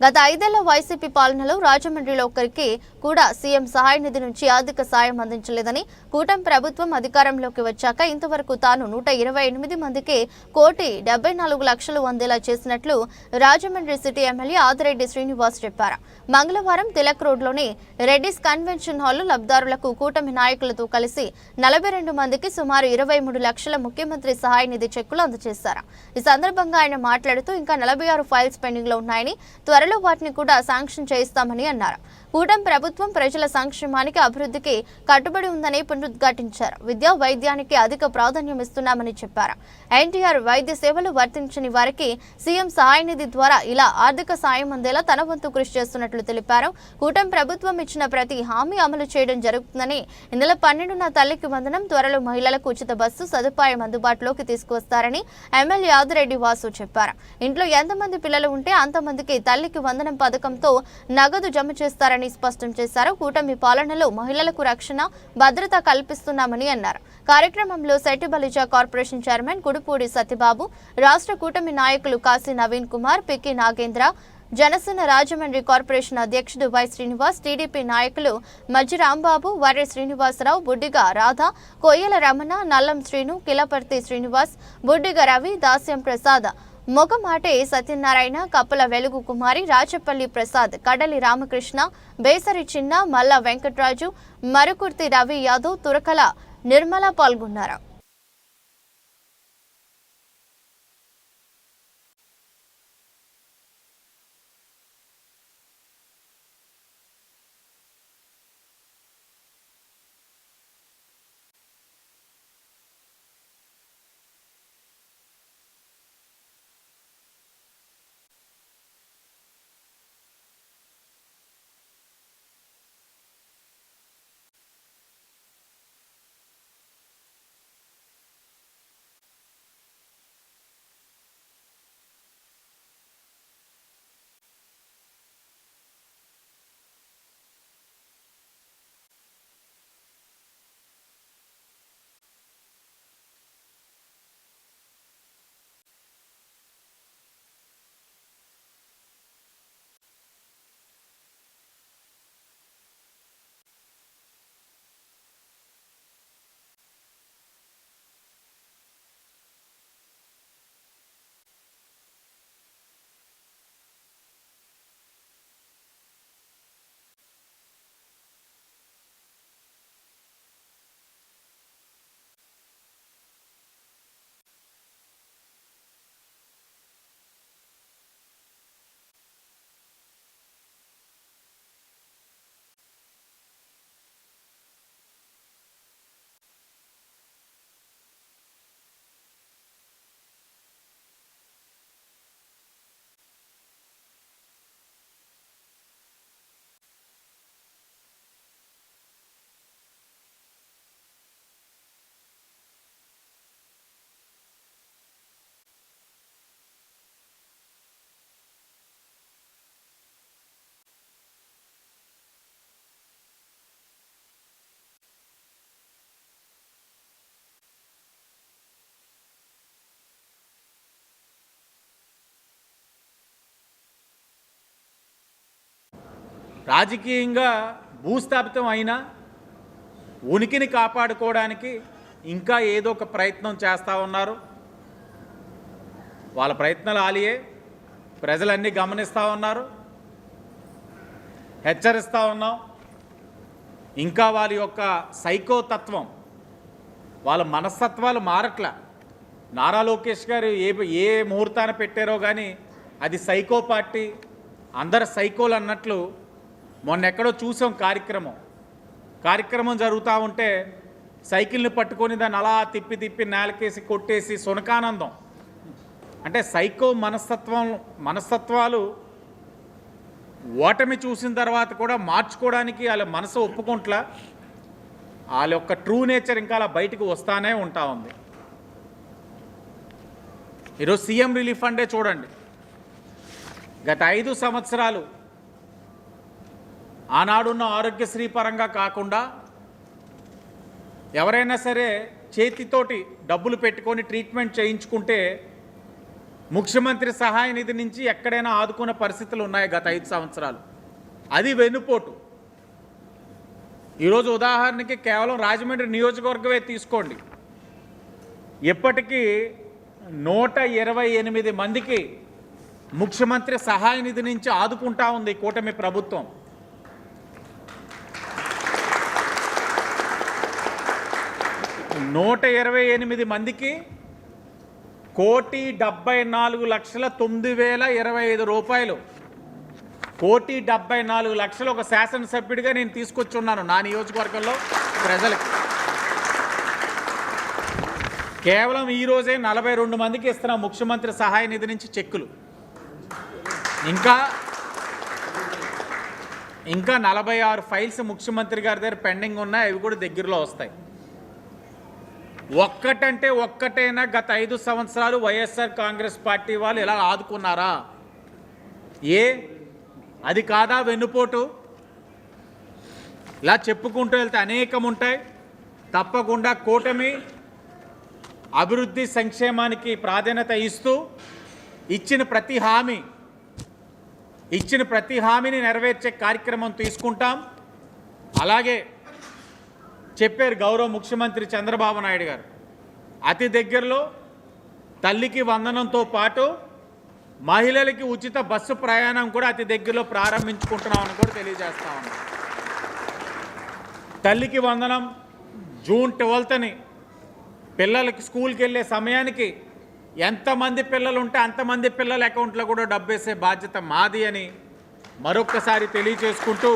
గత ఐదేళ్ళ వైసీపీ పాలనలో రాజమండ్రిలో ఒక్కరికి కూడా సీఎం సహాయ నిధి నుంచి ఆర్థిక సాయం అందించలేదని కూటమి ప్రభుత్వం అధికారంలోకి వచ్చాక ఇంతవరకు తాను నూట ఇరవై ఎనిమిది మందికి కోటి డెబ్బై నాలుగు లక్షలు అందేలా చేసినట్లు రాజమండ్రి సిటీ ఎమ్మెల్యే ఆదిరెడ్డి శ్రీనివాస్ చెప్పారు. మంగళవారం తిలక్ రోడ్లోని రెడ్డిస్ కన్వెన్షన్ హాల్లో లబ్దారులకు కూటమి నాయకులతో కలిసి నలభై రెండు మందికి సుమారు ఇరవై మూడు లక్షల ముఖ్యమంత్రి సహాయ నిధి చెక్కులు అందజేశారు. ఈ సందర్భంగా ఆయన మాట్లాడుతూ ఇంకా నలభై ఆరు ఫైల్స్ పెండింగ్లో ఉన్నాయని త్వరలో వాటిని కూడా శాంక్షన్ చేయిస్తామని అన్నారు. కూటమి ప్రభుత్వం ప్రజల సంక్షేమానికి అభివృద్ధికి కట్టుబడి ఉందని పునరుద్ఘాటించారు. విద్యా వైద్యానికి అధిక ప్రాధాన్యం ఇస్తున్నామని చెప్పారు. ఎన్టీఆర్ వైద్య సేవలు వర్తించని వారికి సీఎం సహాయ నిధి ద్వారా ఇలా ఆర్థిక సాయం అందేలా తన వంతు కృషి చేస్తున్నట్లు తెలిపారు. కూటమి ప్రభుత్వం ఇచ్చిన ప్రతి హామీ అమలు చేయడం జరుగుతుందని ఈ నెల పన్నెండున తల్లికి వందనం త్వరలో మహిళలకు ఉచిత బస్సు సదుపాయం అందుబాటులోకి తీసుకువస్తారని ఎమ్మెల్యే యాదిరెడ్డి వాసు చెప్పారు. ఇంట్లో ఎంతమంది పిల్లలు ఉంటే అంతమందికి తల్లికి వందనం పథకంతో నగదు జమ చేస్తారని స్పష్టం చేశారు. కూటమి పాలనలో మహిళలకు రక్షణ భద్రత కల్పిస్తున్నామని అన్నారు. కార్యక్రమంలో సెట్టి బలిజా కార్పొరేషన్ చైర్మన్ కుడుపూడి సత్యబాబు రాష్ట్ర కూటమి నాయకులు కాశీ నవీన్ కుమార్ పికి నాగేంద్ర జనసేన రాజమండ్రి కార్పొరేషన్ అధ్యక్షుడు వై శ్రీనివాస్ టీడీపీ నాయకులు మజ్జి రాంబాబు వర్రె శ్రీనివాసరావు బుడ్డిగ రాధ కొయ్యల రమణ నల్లం శ్రీను కిలపర్తి శ్రీనివాస్ బుడ్డిగ రవి దాస్యం ప్రసాద్ మొగమాటే సత్యనారాయణ కప్పల వెలుగు కుమారి రాచపల్లి ప్రసాద్ కడలి రామకృష్ణ బేసరి చిన్న మల్ల వెంకట్రాజు మరుకుర్తి రవి యాదవ్ తురకల నిర్మల పాల్గొన్నారు. రాజకీయంగా భూస్థాపితం అయినా ఉనికిని కాపాడుకోవడానికి ఇంకా ఏదో ఒక ప్రయత్నం చేస్తూ ఉన్నారు. వాళ్ళ ప్రయత్నాలు ఆలియే ప్రజలన్నీ గమనిస్తూ ఉన్నారు. హెచ్చరిస్తూ ఉన్నాం. ఇంకా వాళ్ళ యొక్క సైకో తత్వం వాళ్ళ మనస్తత్వాలు మారట్ల. నారా లోకేష్ గారు ఏ ఏ ముహూర్తాన పెట్టారో కానీ అది సైకో పార్టీ అందరు సైకోలు అన్నట్లు మొన్న ఎక్కడో చూసాం కార్యక్రమం. కార్యక్రమం జరుగుతూ ఉంటే సైకిల్ని పట్టుకొని దాన్ని అలా తిప్పి తిప్పి నేలకేసి కొట్టేసి సునకానందం అంటే సైకో మనస్తత్వం మనస్తత్వాలు ఓటమి చూసిన తర్వాత కూడా మార్చుకోవడానికి వాళ్ళ మనసు ఒప్పుకుంట్లా వాళ్ళ యొక్క ట్రూ నేచర్ ఇంకా అలా బయటకు వస్తానే ఉంటా ఉంది. ఈరోజు సీఎం రిలీఫ్ ఫండే చూడండి. గత ఐదు సంవత్సరాలు ఆనాడున్న ఆరోగ్యశ్రీ పరంగా కాకుండా ఎవరైనా సరే చేతితోటి డబ్బులు పెట్టుకొని ట్రీట్మెంట్ చేయించుకుంటే ముఖ్యమంత్రి సహాయ నిధి నుంచి ఎక్కడైనా ఆదుకునే పరిస్థితులు ఉన్నాయి గత ఐదు సంవత్సరాలు. అది వెన్నుపోటు. ఈరోజు ఉదాహరణకి కేవలం రాజమండ్రి నియోజకవర్గమే తీసుకోండి. ఇప్పటికీ నూట ఇరవై ఎనిమిది మందికి ముఖ్యమంత్రి సహాయ నిధి నుంచి ఆదుకుంటా ఉంది ఈ కూటమి ప్రభుత్వం. నూట ఇరవై ఎనిమిది మందికి కోటి డెబ్బై నాలుగు లక్షల తొమ్మిది వేల ఇరవై ఐదు రూపాయలు. కోటి డెబ్బై నాలుగు లక్షలు ఒక శాసనసభ్యుడిగా నేను తీసుకొచ్చున్నాను నా నియోజకవర్గంలో ప్రజలకు. కేవలం ఈరోజే నలభై రెండు మందికి ఇస్తున్న ముఖ్యమంత్రి సహాయ నిధి నుంచి చెక్కులు. ఇంకా ఇంకా నలభై ఆరు ఫైల్స్ ముఖ్యమంత్రి గారి దగ్గర పెండింగ్ ఉన్నాయి అవి కూడా దగ్గరలో వస్తాయి. ఒక్కటంటే ఒక్కటైనా గత ఐదు సంవత్సరాలు వైఎస్ఆర్ కాంగ్రెస్ పార్టీ వాళ్ళు ఇలా ఆదుకున్నారా? ఏ? అది కాదా వెన్నుపోటు? ఇలా చెప్పుకుంటూ వెళ్తే అనేకం ఉంటాయి తప్పకుండా కూటమి అభివృద్ధి సంక్షేమానికి ప్రాధాన్యత ఇస్తూ ఇచ్చిన ప్రతి హామీ ఇచ్చిన ప్రతి హామీని నెరవేర్చే కార్యక్రమం తీసుకుంటాం. అలాగే చెప్పారు గౌరవ ముఖ్యమంత్రి చంద్రబాబు నాయుడు గారు. అతి దగ్గరలో తల్లికి వందనంతో పాటు మహిళలకి ఉచిత బస్సు ప్రయాణం కూడా అతి దగ్గరలో ప్రారంభించుకుంటున్నామని కూడా తెలియజేస్తా ఉన్నాం. తల్లికి వందనం జూన్ ట్వెల్త్ని పిల్లలకి స్కూల్కి వెళ్ళే సమయానికి ఎంతమంది పిల్లలు ఉంటే అంతమంది పిల్లల అకౌంట్లో కూడా డబ్బేసే బాధ్యత మాది అని మరొక్కసారి తెలియచేసుకుంటూ